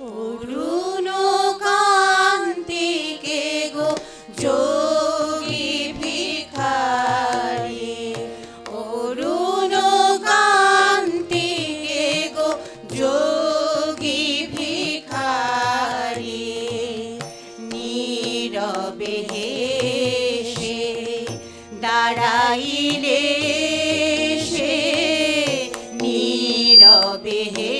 অরুণ কান্তিকে গো ভিখারি। গো যোগী ভিখারি। দাঁড়াইলে সে। নীরবে হেসে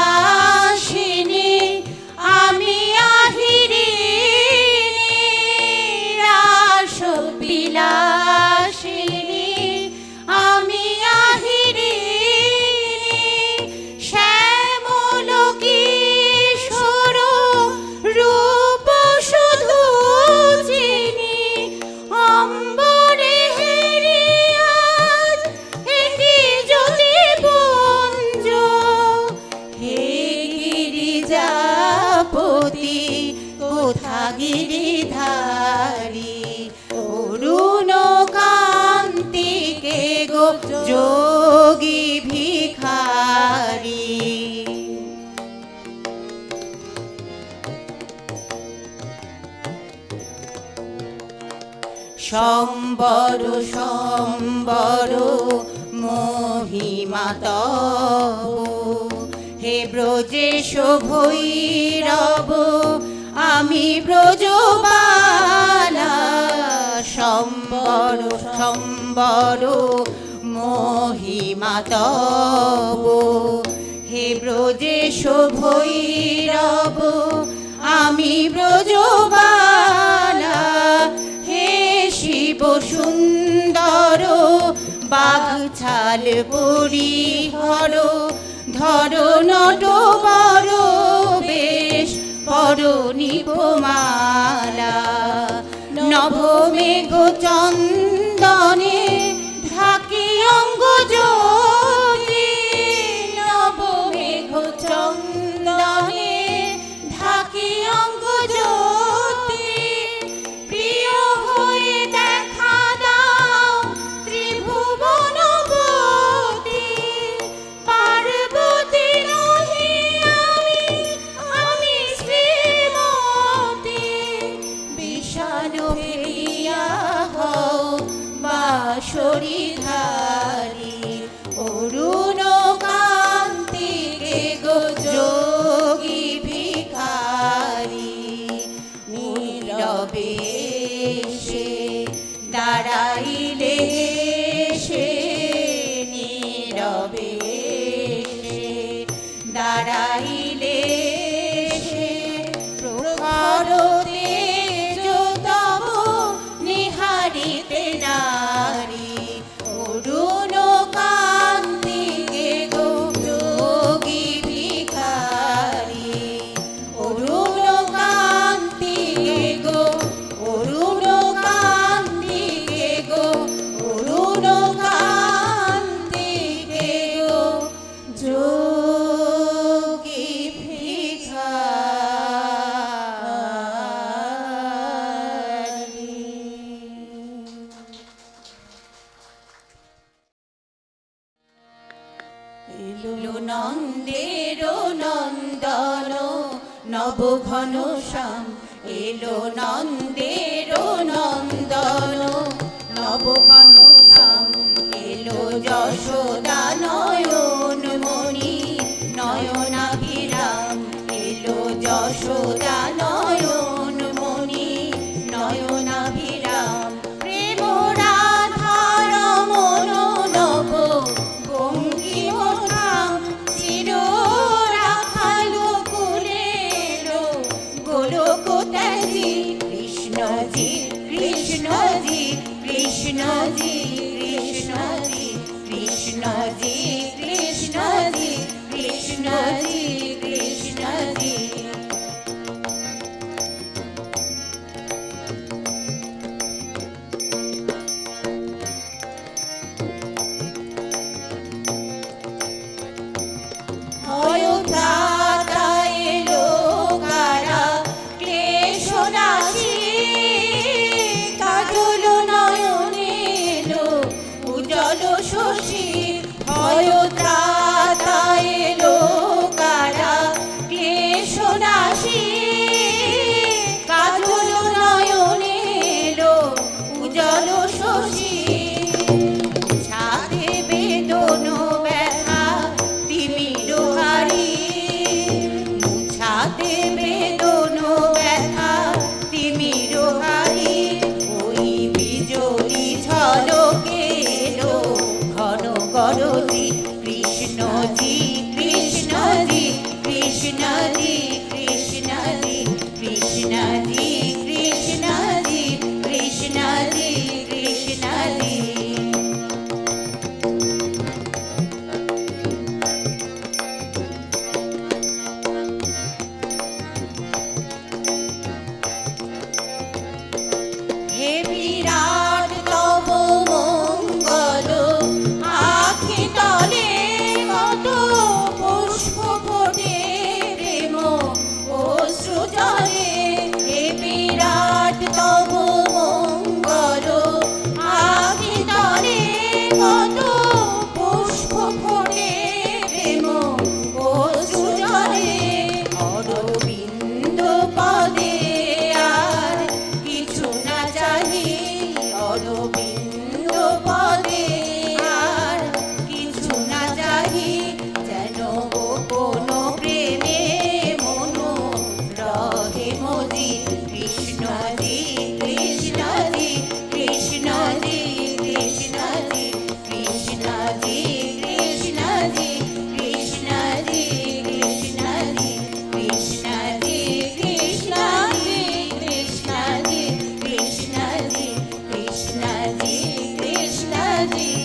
সম্বর সম্বর, মহিমা তব হে ব্রজেশ ভৈরব আমি ব্রজবালা। সম্বর সম্বর মহিমাত হে ব্রজেশ ভৈরব আমি ব্রজবালা। সুন্দর বাঘ ছাল পরিহর ধর নট বর বেশ পর নিপমালা নভমেঘ নীরবে সে দাঁড়াইলে নব ঘন শ্যাম এলো নন্দের নন্দন। নব ঘন শ্যাম এলো যশোদা নয়ন মণি নয়নাভিরাম, এলো যশোদা কৃষ্ণজি কৃষ্ণজি কৃষ্ণজি কৃষ্ণজি কৃষ্ণজি। melody.